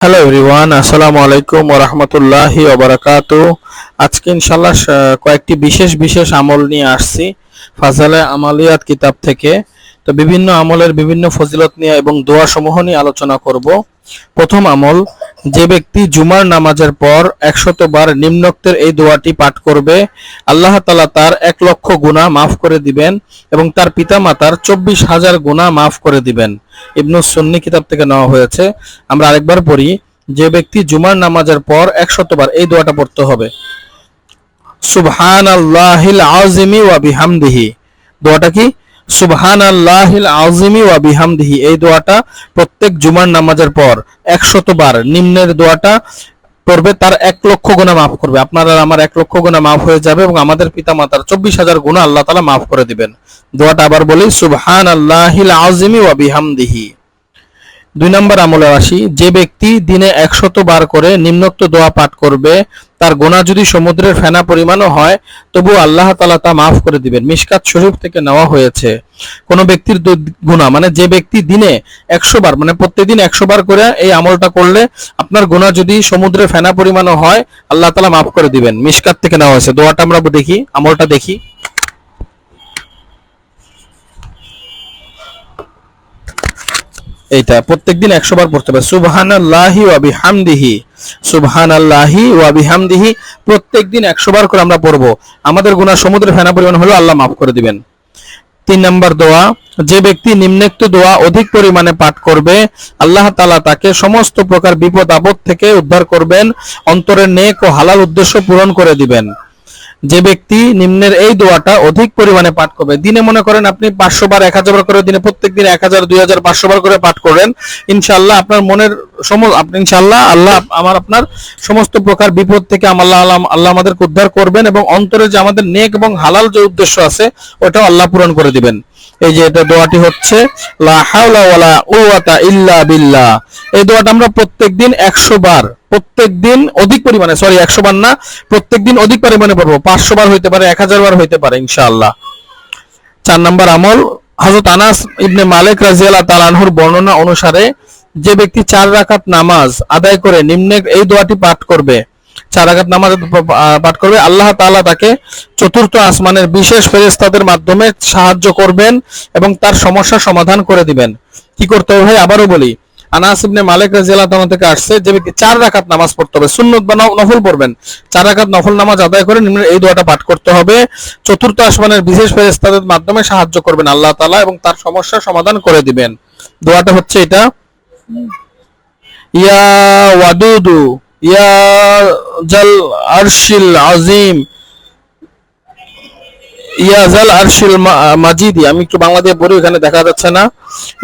Hello everyone আসসালামু আলাইকুম ওয়া রাহমাতুল্লাহি ওয়া বারাকাতু আজকে ইনশাআল্লাহ কয়েকটি বিশেষ বিশেষ আমল নিয়ে আসছি। ফাজালে আমালিয়াত কিতাব থেকে। তো বিভিন্ন আমলের বিভিন্ন ফজিলত নিয়ে এবং দোয়া সমূহ নিয়ে আলোচনা করব। প্রথম আমল, যে ব্যক্তি জুমার নামাজের পর একশত বার নিম্নোক্তের এই দোয়াটি পাঠ করবে, আল্লাহ তাআলা তার এক লক্ষ গুনাহ মাফ করে দিবেন এবং তার পিতামাতার চব্বিশ হাজার গুনাহ মাফ করে দিবেন। ইবনু সুন্নি কিতাব থেকে নেওয়া হয়েছে। আমরা আরেকবার পড়ি, যে ব্যক্তি জুমার নামাজের পর একশতবার এই দোয়াটা পড়তে হবে। সুবহান আল্লাহিল আযিমি ওয়া বিহামদিহি। দোয়াটা কি? সুবহান আল্লাহিল আজিমি ওয়া বিহামদিহি। এই দোয়াটা প্রত্যেক জুমার নামাজের পর একশতবার নিম্নের দোয়াটা পড়বে, তার এক লক্ষ গুণা মাফ করবে। আপনার আমার এক লক্ষ গুণা মাফ হয়ে যাবে এবং আমাদের পিতা মাতার চব্বিশ হাজার গুণা আল্লাহ তালা মাফ করে দিবেন। দোয়াটা আবার বলি সুবহান আল্লাহিল আজিমি ওয়া বিহামদিহি। দুই নম্বর আমলে আসি, যে ব্যক্তি দিনে একশত বার করে নিম্নোক্ত দোয়া পাঠ করবে, তার গোনা যদি সমুদ্রের ফেনা পরিমাণও হয় তবু আল্লাহ তালা তা মাফ করে দিবেন। মিসকাত শরীফ থেকে নেওয়া হয়েছে, কোন ব্যক্তির গুণা মানে যে ব্যক্তি দিনে একশো বার মানে প্রত্যেকদিন একশো বার করে এই আমলটা করলে, আপনার গোনা যদি সমুদ্রের ফেনা পরিমাণও হয়, আল্লাহ তালা মাফ করে দিবেন। মিসকাত থেকে নেওয়া হয়েছে। দোয়াটা আমরা দেখি, আমলটা দেখি। এইটা প্রত্যেকদিন একশো বার পড়তে হবে। সুবহান আল্লাহি ওয়া হামদিহি সুবহান আল্লাহি ওয়া বিহামদিহি, প্রত্যেকদিন একশো বার করে আমরা পড়ব। আমাদের গুনাহ সমুদ্রের ফেনা পরিমাণ হলো আল্লাহ মাফ করে দিবেন। তিন নম্বর দোয়া, যে ব্যক্তি নিম্নোক্ত দোয়া অধিক পরিমাণে পাঠ করবে, আল্লাহ তালা তাকে সমস্ত প্রকার বিপদ আপদ থেকে উদ্ধার করবেন, অন্তরের নেক ও হালাল উদ্দেশ্য পূরণ করে দিবেন। যে ব্যক্তি নিম্নের এই দোয়াটা অধিক পরিমাণে পাঠ করবে, দিনে মনে করেন আপনি পাঁচশো বার, এক হাজার বার করে দিনে প্রত্যেক দিন এক হাজার, দুই হাজার, পাঁচশো বার করে পাঠ করেন ইনশাল্লাহ আপনার মনের সম আপনি ইনশাল্লাহ আল্লাহ আমার আপনার সমস্ত প্রকার বিপদ থেকে আল্লাহ আল্লাহ আল্লাহ আমাদেরকে উদ্ধার করবেন এবং অন্তরে যে আমাদের নেক এবং হালাল যে উদ্দেশ্য আছে, ওটাও আল্লাহ পূরণ করে দিবেন। এই যে এটা দোয়াটি হচ্ছে, লা হাওলা ওয়ালা কুওয়াতা ইল্লা বিল্লাহ। এই দোয়াটা আমরা প্রত্যেকদিন 100 বার, প্রত্যেকদিন অধিক পরিমাণে সরি 100 বার না, প্রত্যেকদিন অধিক পরিমাণে পড়ব। 500 বার হইতে পারে 1000 বার হইতে পারে, ইনশাআল্লাহ। চার নম্বর আমল, হযরত আনাস ইবনে মালিক রাদিয়াল্লাহু তাআলা আনহুর বর্ণনা অনুসারে যে ব্যক্তি চার রাকাত নামাজ আদায় করে নিম্নে এই দোয়াটি পাঠ করবে। চার রাকাত নামাজ পাঠ করবে। আল্লাহ তাআলা তাকে চতুর্থ আসমানের বিশেষ ফেরেশতাদের মাধ্যমে সাহায্য করবেন এবং তার সমস্যা সমাধান করে দিবেন। কি করতে হবে ভাই? আবারও বলি, আনাস ইবনে মালিক রাদিয়াল্লাহু থেকে আসছে, যে চার রাকাত নামাজ পড়তে হবে, সুন্নত বা নফল পড়বেন। চার রাকাত নফল নামাজ আদায় করে নিম্নের এই দোয়াটা পাঠ করতে হবে। চতুর্থ আসমানের বিশেষ ফেরেশতাদের মাধ্যমে সাহায্য করবেন আল্লাহ তাআলা এবং তার সমস্যা সমাধান করে দিবেন। দোয়াটা হচ্ছে এটা। ইয়া ওয়াদুদু ইয়া জাল আরশিল আজিম ইয়া জাল আরশিল মাজিদি। আমি একটু বাংলা দিয়ে পড়ি এখানে দেখা যাচ্ছে না।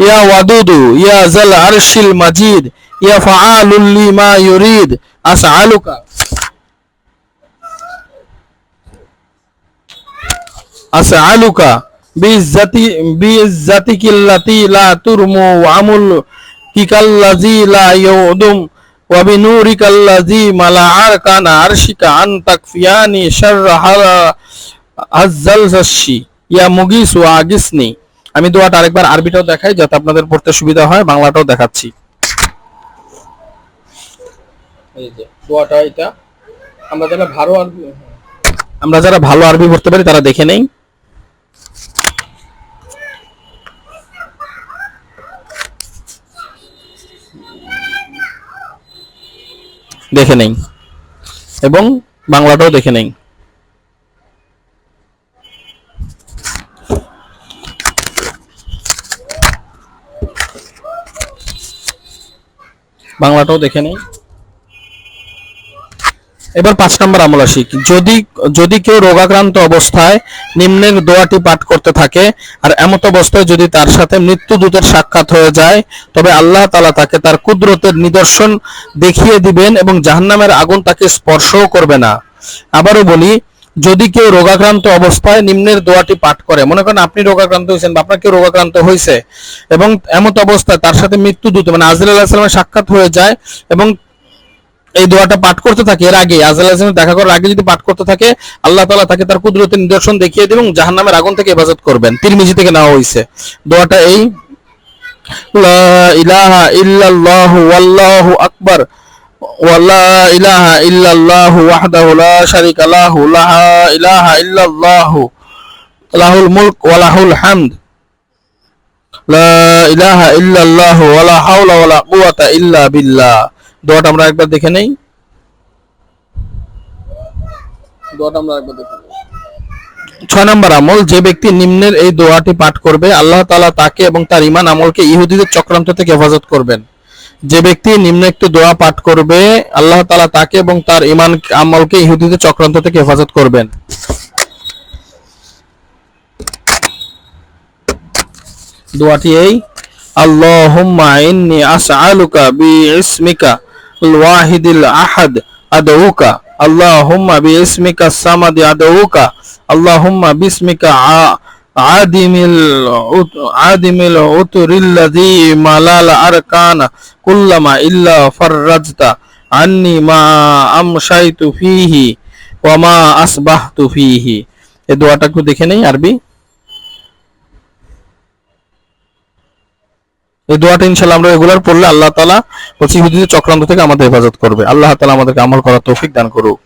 ইয়া ওয়াদুদু। ইয়া জাল আরশিল মাজিদ। ইয়া ফাআলুল লিমা ইউরিদ। আসআলুকা। আসআলুকা। বিইজ্জাতি বিইজ্জাতিকিল্লাতি লা তুরমু ওয়া আমুল কিকাল্লাজি লা ইউদুম। মালাআর কানা আরশিকা আন তাকফিয়ানি শাররা হা- আজ্জাল জাসি ইয়া মুগিস ওয়া আমি দোয়াটা আরেকবার আরবিটাও দেখাই যাতে আপনাদের পড়তে সুবিধা হয়, বাংলাটাও দেখাচ্ছি। আমরা যারা ভালো আরবি আমরা যারা ভালো আরবি পড়তে পারি তারা দেখে নেই। দেখে নেই। এবং বাংলাটাও দেখে নেই। বাংলাটাও দেখে নেই। এবার পাঁচ নম্বর আমল আসি। যদি যদি কেউ রোগাক্রান্ত অবস্থায় নিম্নের দোয়াটি পাঠ করতে থাকে, আর এমত অবস্থায় যদি তার সাথে মৃত্যুদূতের সাক্ষাৎ হয়ে যায়, তবে আল্লাহ তালা তাকে তার কুদরতের নিদর্শন দেখিয়ে দিবেন এবং জাহান্নামের আগুন তাকে স্পর্শও করবে না। আবারও বলি, যদি কেউ রোগাক্রান্ত অবস্থায় নিম্নের দোয়াটি পাঠ করে, মনে করেন আপনি রোগাক্রান্ত হয়েছেন বা আপনার কেউ রোগাক্রান্ত হয়েছে, এবং এমত অবস্থায় তার সাথে মৃত্যু দূত মানে আজরাইল আলাইহিস সাক্ষাৎ হয়ে যায়, এবং এই দোয়াটা পাঠ করতে থাকে এর আগে আজরাইল আলাইহিস সালামের দেখা করার আগে যদি পাঠ করতে থাকে আল্লাহ তাআলা তাকে তার কুদরতের নিদর্শন দেখিয়ে দেবেন এবং জাহান্নামের আগুন থেকে হেফাজত করবেন তিরমিজি থেকে নেওয়া হয়েছে দোয়াটা এই লা ইলাহা ইল্লাল্লাহ ওয়াল্লাহু আকবার ولا إله إلا الله وحده لا شريك له لا إله إلا الله له الملك وله الحمد لا إله إلا الله ولا حول ولا قوة إلا بالله দোয়াটা আমরা একবার দেখে নেই। ছয় নম্বর আমল যে ব্যক্তি নিম্নের এই দোয়াটি পাঠ করবে আল্লাহ তালা তাকে এবং তার ইমান আমলকে ইহুদিদের চক্রান্ত থেকে হেফাজত করবেন। যে ব্যক্তি নিম্ন একটি দোয়া পাঠ করবে আল্লাহ তালা তাকে এবং তার ইমান আমলকে ইহুদিদের চক্রান্ত থেকে হেফাজত করবেন। দোয়াটি এই আল্লাহ আস আলুকা বি ইসমিকা ওয়াহিদিল আহাদ আদৌকা আল্লাহুম্মা বিসমিকা সামাদ আদৌকা আল্লাহুম্মা বিসমিকা আদিমিল আদিমিল উতুরিল্লাযী মালাল আরকান কুল্লামা ইল্লা ফাররাজতা আন্নি মা আমশাইতু ফিহি ওয়া মা আসবাহতু ফিহি এই দোয়াটা একটু দেখে নেই আরবি? এই দোয়াটা ইনশাল্লাহ আমরা রেগুলার পড়লে আল্লাহ তালা বলছি চক্রান্ত থেকে আমাদের হেফাজত করবে। আল্লাহ তালা আমাদেরকে আমল করার তৌফিক দান করুক।